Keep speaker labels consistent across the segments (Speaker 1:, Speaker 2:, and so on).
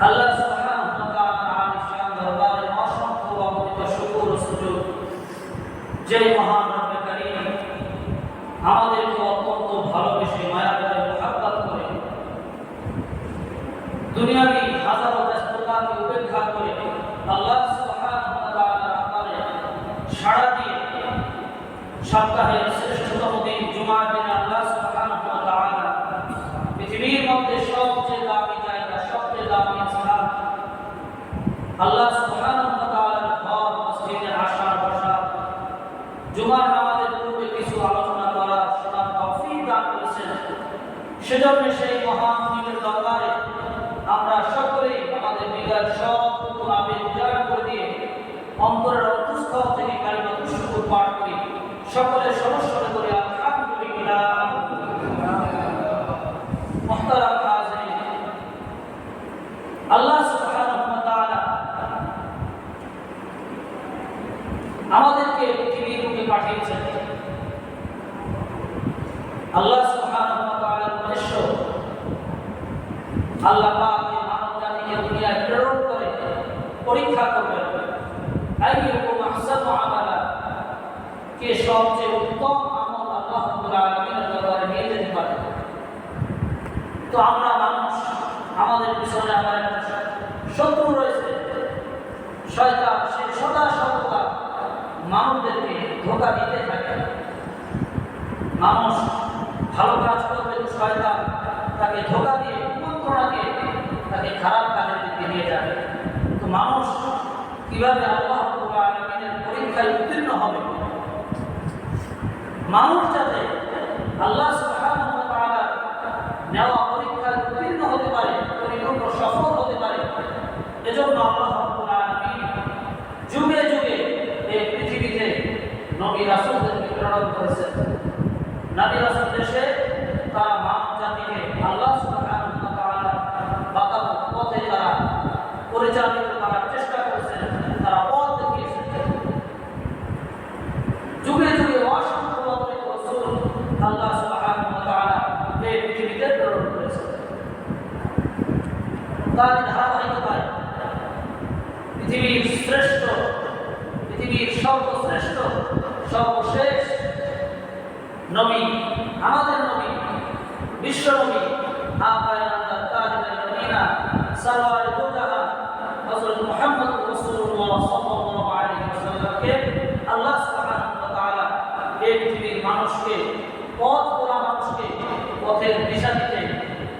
Speaker 1: আল্লাহ সুবহানাহু ওয়া তাআলা আলিশান দরবারে অসংখ্য যে মহান রব্বে কারীম আমাদেরকে অত্যন্ত ভালোবেসে মায়া করে মহাব্বত করে দুনিয়াবি হাজারো ব্যস্ততাকে উপেক্ষা করে আল্লাহ সুবহানাহু ওয়া তাআলা আমাদের সাড়া দিয়ে সপ্তাহের শ্রেষ্ঠতম দিন জুমার দিনে আল্লাহ সুবহানাহু ওয়া তাআলা পৃথিবীর মধ্যে সবচেয়ে দামি জায়গা সবচেয়ে দামি স্থান আল্লাহ সেই আমরা আমাদের করে দিয়ে অন্তরের থেকে সকলের সমস্যা করে আলহামদুলিল্লাহ মুহতারাম হাজিরিন আল্লাহ সুবহানাহু ওয়া তাআলা আমাদেরকে পৃথিবীর বুকে পাঠিয়েছেন আল্লাহ সুবহানাহু ওয়া তাআলার উদ্দেশ্য আল্লাহ পাক প্রেরণ করে, পরীক্ষা করবেন। আইয়ুকুম আহসানু কে সবচেয়ে উত্তম আমল তো আমরা মানুষ, আমাদের পিছনে আমার শত্রু রয়েছে। শয়তান, সে সদা মানুষদেরকে ধোকা দিতে থাকে। মানুষ ভালো কাজ করবে শয়তান তাকে ধোকা তাকে খারাপ কাজের দিকে নিয়ে যাবে। তো মানুষ কীভাবে আল্লাহ আলামিনের পরীক্ষায় উত্তীর্ণ হবে? মানুষ যাতে আল্লাহ নেওয়া পরীক্ষায় উত্তীর্ণ হতে পারে, পরিপূর্ণ সফল হতে পারে, এজন্য আল্লাহ যুগে যুগে এই পৃথিবীতে নবী রাসূলদেরকে প্রেরণ করেছেন। নবী রাসূল দেশে তারা মানব জাতিকে আল্লাহ সুবহানাহু ওয়া তাআলা বাতানো পথে তারা পরিচালিত করার চেষ্টা করেছেন তারা পথ দেখিয়েছেন যুগে যুগে অসংখ্য অগণিত রাসূল আল্লাহ সুবহানাহু ওয়া তাআলা এই পৃথিবীতে প্রেরণ করেছেন তার ধারাবাহিকতায় পৃথিবীর শ্রেষ্ঠ, পৃথিবীর সর্বশ্রেষ্ঠ, সর্বশেষ নবী, আমাদের নবী, বিশ্ব নবী আপনার আল্লাহ নবীনা সারওয়ার হযরত মুহাম্মদ রাসূলুল্লাহ সাল্লাল্লাহু আলাইহি ওয়াসাল্লামকে আল্লাহ সুবহানাহু ওয়া তাআলা এই পৃথিবীর মানুষকে পথ ভোলা মানুষকে পথের দিশা দিতে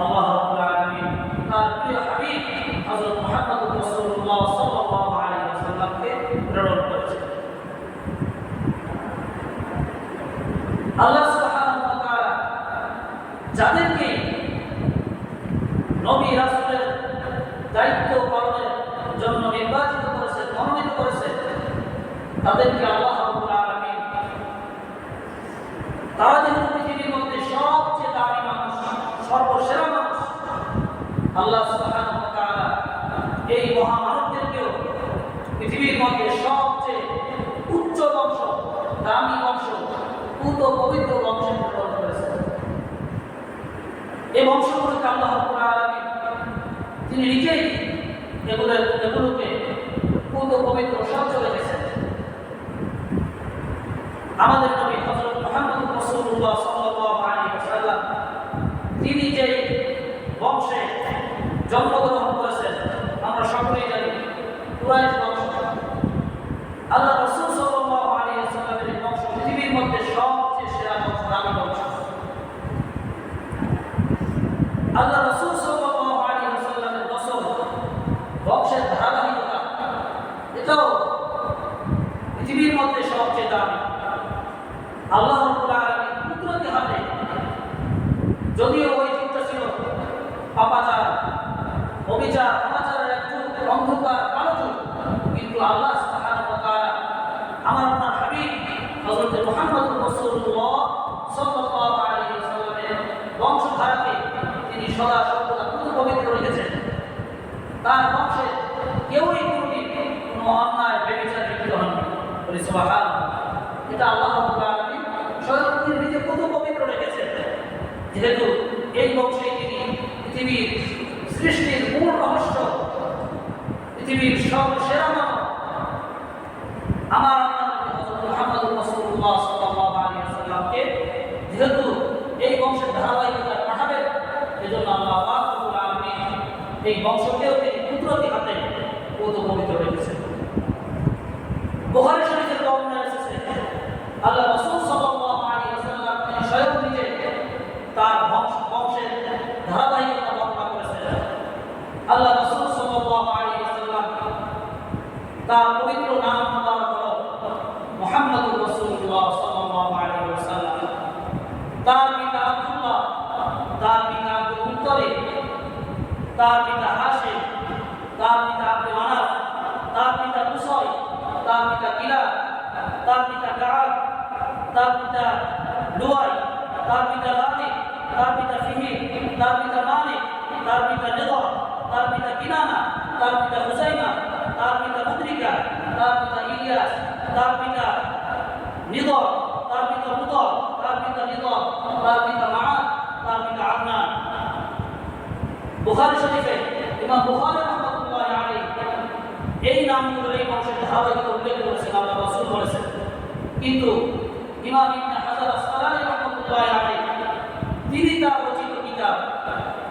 Speaker 1: আল্লাহ রাব্বুল আলামিন তার প্রিয় হাবিব হযরত মুহাম্মদ রাসূলুল্লাহ সাল্লাল্লাহু আলাইহি ওয়াসাল্লামকে প্রেরণ করেছেন আল্লাহ যাদেরকে নবী রাসূলের দায়িত্ব পালনের জন্য নির্বাচিত করেছেন মনোনীত করেছেন তাদেরকে আল্লাহ তারা যেহেতু পৃথিবীর মধ্যে সবচেয়ে দামি মানুষ, সর্বসেরা মানুষ, আল্লাহ এই মহামানবদেরকেও পৃথিবীর মধ্যে সবচেয়ে উচ্চ বংশ দামি বংশ পুত পবিত্র বংশে প্রেরণ করেছেন এই বংশগুলোকে আল্লাহ রাব্বুল আলামিন তিনি নিজেই এগুলোর এগুলোকে পুত পবিত্র স্বচ্ছ রেখেছেন আমাদের নবী হযরত মুহাম্মদ আলাইহি ওয়াসাল্লাম তিনি যে বংশে জন্মগ্রহণ করেছেন, আমরা সকলেই জানি কুরাইশ বংশ। আল্লাহ রাসূল ওয়াসাল্লামের বংশ পৃথিবীর মধ্যে সবচেয়ে সেরা বংশ দামি বংশ। আল্লাহ রাসূল সাল্লাল্লাহু আলাইহি ওয়াসাল্লামের বংশ বংশের ধারাবাহিকতা এটাও পৃথিবীর মধ্যে সবচেয়ে দামি আল্লাহ রাব্বুল আলামিন কুদরতি হাতে যদিও ওই যুগটা ছিল পাপাচার অবিচার, অনাচারের এক যুগ অন্ধকার, কালো কিন্তু আল্লাহ আমার আপনার হাবিব মুহাম্মদ বংশধারাকে তিনি সদা সর্বদা পুরো পবিত্র রেখেছেন। তার বংশে কেউই কোনো অন্যায় বেবিচার লিপ্ত হননি বলি সুবহানাল্লাহ এটা আল্লাহ রাব্বুল আলামিন স্বয়ং তিনি নিজে কত পবিত্র রেখেছেন যেহেতু এই বংশে তিনি পৃথিবীর সৃষ্টির মূল রহস্য, পৃথিবীর সর্বসেরা মানব। আমার যেহেতু এই বংশের আল্লাহ এই বংশকেও তিনি কুদরতি হাতে পবিত্র রেখেছেন। বুখারী শরীফের বর্ণনা এসেছে, আল্লাহ রাসূল সাল্লাল্লাহু আলাইহি ওয়াসাল্লাম তিনি স্বয়ং নিজে তার বংশ বংশের ধারাবাহিকতা বর্ণনা করেছেন আল্লাহ রাসূল সাল্লাল্লাহু আলাইহি ওয়াসাল্লাম তার পবিত্র নাম মোবারক হলো মুহাম্মদুর রাসূলুল্লাহ সাল্লাল্লাহু আলাইহি ওয়াসাল্লাম তার পিতা আব্দুল্লাহ তার পিতা আব্দুল মুত্তালিব তার পিতা হাশিম তার পিতা আব্দুল মানাফ তার পিতা কুসাই তার পিতা কিলাব তার পিতা কাআব তার পিতা লুয়াই তার পিতা লাতিফ তার পিতা ফিহির তার পিতা মালিক তার পিতা নিদা তার পিতা কিনানা তার পিতা হুসাইনা তার পিতা মুদ্রিকা তার পিতা ইলিয়াস তার পিতা নিদা তার পিতা মুদা তার পিতা নিদা তার পিতা মাআদ তার পিতা আদনান বুখারী শরীফে ইমাম বুখারী রাহমাতুল্লাহ আলাইহি এই নামগুলো এই বংশের ধারাবাহিকতা উল্লেখ করেছেন, আল্লাহ রাসূল বলেছেন। কিন্তু ইমাম ইবনে হাজার আসকালানি রাহমাতুল্লাহ আলাইহি, তিনি তার রচিত কিতাব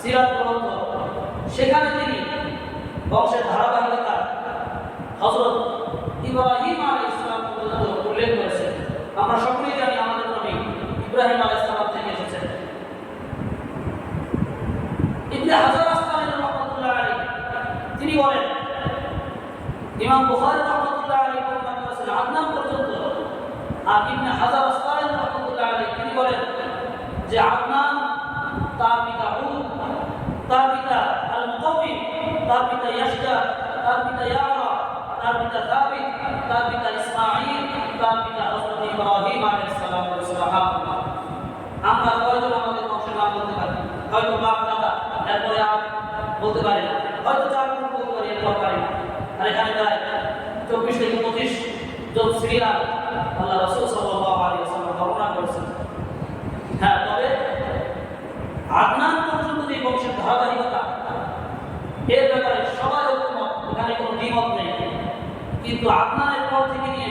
Speaker 1: সিরাত গ্রন্থ, সেখানে তিনি বংশের ধারাবাহিকতা হযরত ইব্রাহিম আলাইহিস সালাম উল্লেখ করেছেন। আমরা সকলেই জানি আমাদের নবী ইব্রাহিম আলাইহিস সালাম থেকে এসেছেন ইবনে হাজার আসকালানি রাহমাতুল্লাহ আলাইহি তিনি বলেন ইমাম বুখারী রাহমাতুল্লাহ আলাইহি বর্ণনা করেছেন আদনান পর্যন্ত আর ইবনে হাজার আসকালানি রাহমাতুল্লাহ আলাইহি তিনি বলেন যে আদনান, তার পিতা হুদ তার পিতা আল মুকাওয়িম তার পিতা ইয়াশজা তার পিতা ইয়ারা, তার পিতা সাবিত, তার পিতা ইসমাঈল, তার পিতা হযরত ইব্রাহিম আলাইহিস সালাম ওয়া সালাম আমরা কয়জন আমাদের বংশের নাম বলতে পারি? হয়তো বাপ দাদা এরপরে আর বলতে পারি না। হয়তো চার বলতে পারি এরপর পারি আর এখানে প্রায় চব্বিশ থেকে পঁচিশ জন সিরিয়াল আল্লাহ রসুল সাল্লাহ আলী করেছেন। হ্যাঁ তবে আদনান পর্যন্ত যে বংশের ধারাবাহিকতা, এর ব্যাপারে সবাই ঐক্যমত, এখানে কোনো দ্বিমত নেই। কিন্তু আদনানের পর থেকে নিয়ে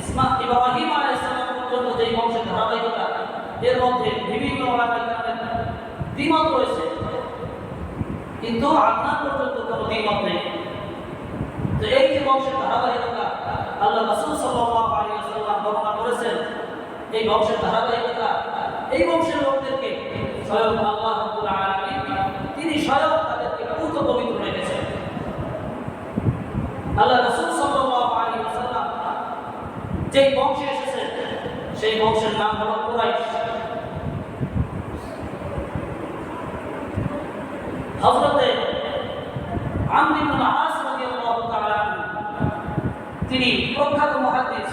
Speaker 1: ইসমা ইব্রাহিম আলাইহিস সালাম পর্যন্ত যে বংশের ধারাবাহিকতা, এর মধ্যে বিভিন্ন দ্বিমত রয়েছে। কিন্তু আদনান পর্যন্ত কোনো দ্বিমত নেই। তো এই যে বংশের ধারাবাহিকতা আল্লাহ রাসূল সাল্লাল্লাহু আলাইহি ওয়াসাল্লাম বর্ণনা করেছেন, এই বংশের ধারাবাহিকতা এই বংশের লোকদেরকে স্বয়ং আল্লাহ আলামিন, তিনি স্বয়ং তাদেরকে পূত পবিত্র রেখেছেন। আল্লাহ রাসূল সাল্লাল্লাহু আলাইহি ওয়াসাল্লাম যেই বংশে এসেছেন, সেই বংশের নাম হলো কুরাইশ। হযরতে আমর ইবনে আস রাদিয়াল্লাহু তাআলা আনহু তিনি প্রখ্যাত মুহাদ্দিস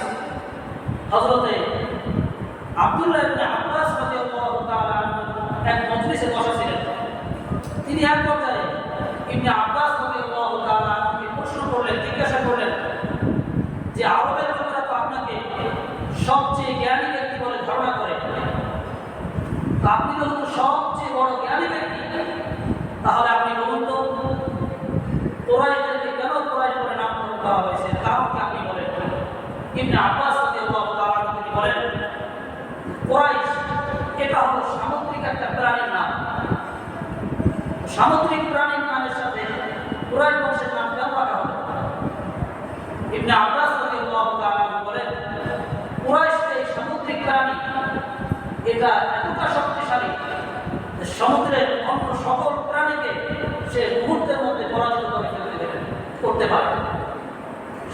Speaker 1: হযরতে আব্দুল্লাহ ইবনে আব্বাস রাদিয়াল্লাহু তাআলা এক মজলিসে বসা ছিলেন তিনি এক পর্যায়ে ইবনে আব্বাস রাদিয়াল্লাহু তাআলা আনহুকে প্রশ্ন করলেন, জিজ্ঞাসা করলেন যে, আরবের লোকেরা তো আপনাকে সবচেয়ে জ্ঞানী ব্যক্তি বলে ধারণা করে। তো আপনি যেহেতু সবচেয়ে বড় জ্ঞানী ব্যক্তি তাহলে আপনি বলুন তো কোরআনকে কেন কোরআন করে নামকরণ করা হয়েছে কারণ কি আপনি বলেন ইবনে আব্বাস বলেন, কোরাইশ, এটা হলো সামুদ্রিক একটা প্রাণীর নাম। সামুদ্রিক প্রাণীর নামের সাথে কোরআন বংশের নাম কেন রাখা হলো? ইবনে আব্বাস বলেন কোরাইশ এই সামুদ্রিক প্রাণী, এটা এতটা শক্তিশালী যে সমুদ্রের অন্য সকল প্রাণীকে সে মুহূর্তের মধ্যে পরাজিত করে ফেলতে দেবে করতে পারে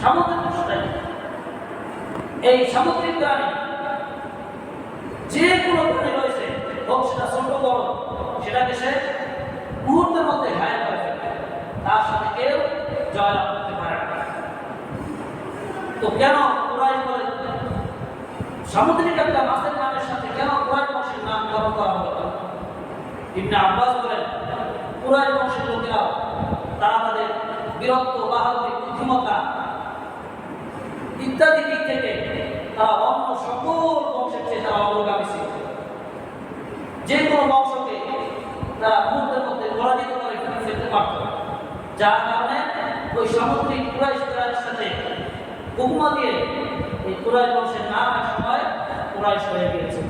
Speaker 1: সামুদ্রিক প্রাণী এই সামুদ্রিক প্রাণী, যে কোনো প্রাণী রয়েছে, হোক সেটা ছোট বড় সেটাকে সে মুহূর্তের মধ্যে ঘায়ল করে তার সাথে কেউ জয়লাভ করতে পারে না। তো কেন কুরাইশ বলে? সামুদ্রিক একটা মাছের নামের সাথে কেন কুরাইশ বংশের নাম গ্রহণ করা হলো? ইবনে আব্বাস বলেন, কুরাইশ বংশের লোকেরা তারা তাদের বীরত্ব, বাহাদুরি, বুদ্ধিমত্তা ইত্যাদি দিক থেকে তারা অন্য সকল বংশের চেয়ে তারা অগ্রগামী ছিল যে কোনো বংশকে তারা মুহূর্তের মধ্যে পরাজিত করে ফেলতে পারত যার কারণে ওই সামুদ্রিক কুরাইশ কুরাইশের সাথে উপমা দিয়ে এই কুরাইশ বংশের নাম এক সময় কুরাইশ হয়ে গিয়েছে।